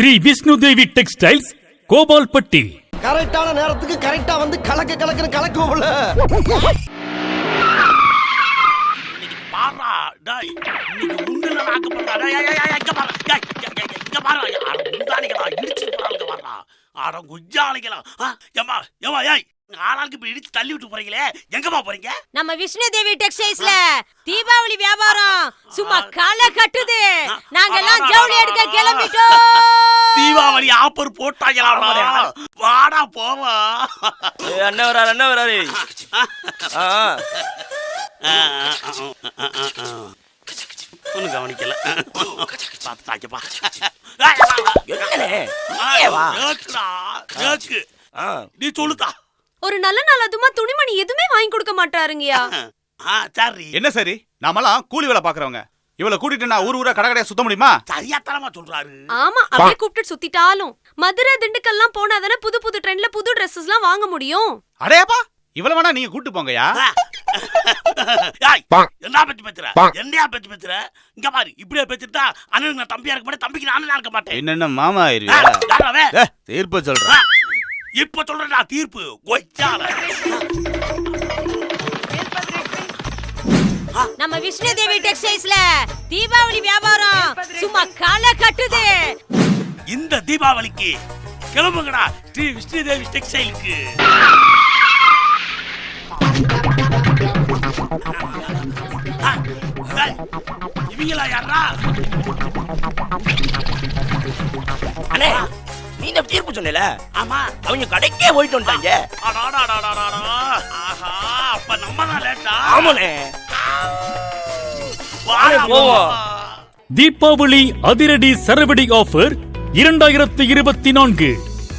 Sri Vishnu Devi textiles Gopalpatti. கரெக்டான நேரத்துக்கு கரெக்டா வந்து கலக்க கலக்குன்னு கலக்குவோம்ல. நம்ம விஷ்ணு தேவி டெக்ஸ்டைல்ஸ்ல தீபாவளி வியாபாரம் சும்மா களை கட்டுது. நாங்க எல்லாம் ஜவுளி எடுக்க கிளம்பிட்டோம். தீபாவளி ஆப்பர் போட்டாங்களா வாடா போவா அண்ணன் வராரு அண்ணன் வராரு. ஆ ஒன்னும் கவனிக்கல. ஆ நீ சொல்லுதா ஒரு நல்ல நாள் அதுமா துணிமணி எதுவுமே வாங்கி கொடுக்க மாட்டாருங்கயா சரி. என்ன சரி? நாமெல்லாம் கூலி வேலை பாக்குறவங்க இவளை கூட்டிட்டு நான் ஊர் ஊரா கடை கடையா சுத்த முடியுமா? சரியாத்தனமா சொல்றாரு. ஆமா அப்படியே கூப்பிட்டு சுத்திட்டாலும். மதுரை திண்டுக்கல்லாம் போனா தானே புது புது ட்ரெண்ட்ல புது எல்லாம் வாங்க முடியும். அடையாப்பா இவ்வளவு வேணா நீங்க கூட்டு போங்கயா ஏய், என்ன பத்தி பேசுற? என்னையா பத்தி பேசுற? இங்க பாரு இப்படியே பேசிட்டா அண்ணனுக்கு நான் தம்பியா இருக்க மாட்டேன் தம்பிக்கு நானும் இருக்க மாட்டேன். என்னென்ன மாமா ஆயிருவியா? தீர்ப்பு சொல்றேன் இப்ப சொல்றேன்டா தீர்ப்பு. கொய்யால நம்ம விஷ்ணு தேவி டெக்ஸ்டைல்ஸ்ல தீபாவளி வியாபாரம் சும்மா களை கட்டுது. இந்த தீபாவளிக்கு கிளம்புங்கடா. ஸ்ரீ விஷ்ணு தேவி டெக்ஸ்டைலுக்கு இவங்களா யாரா? அண்ணே நீ இந்த தீர்ப்பு சொன்னல? ஆமா. அவங்க கடைக்கே போயிட்டு வந்துட்டாங்க. ஆஹா அப்ப நம்ம தான் லேட்டா? ஆமாண்ணே. தீபாவளி அதிரடி சரவடி ஆஃபர் இரண்டாயிரத்து இருபத்தி நான்கு.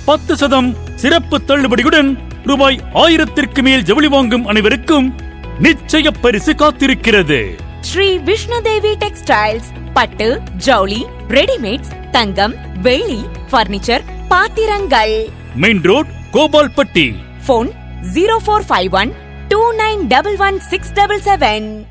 பத்து சதம் சிறப்பு தள்ளுபடியுடன் ரூபாய் ஆயிரத்திற்கு மேல் ஜவுளி வாங்கும் அனைவருக்கும் நிச்சய பரிசு காத்திருக்கிறது. ஸ்ரீ விஷ்ணுதேவி டெக்ஸ்டைல்ஸ் பட்டு ஜவுளி ரெடிமேட்ஸ் தங்கம் வெள்ளி பர்னிச்சர் பாத்திரங்கள். Main road Gopalpatti. Phone zero four five one two nine double one six double seven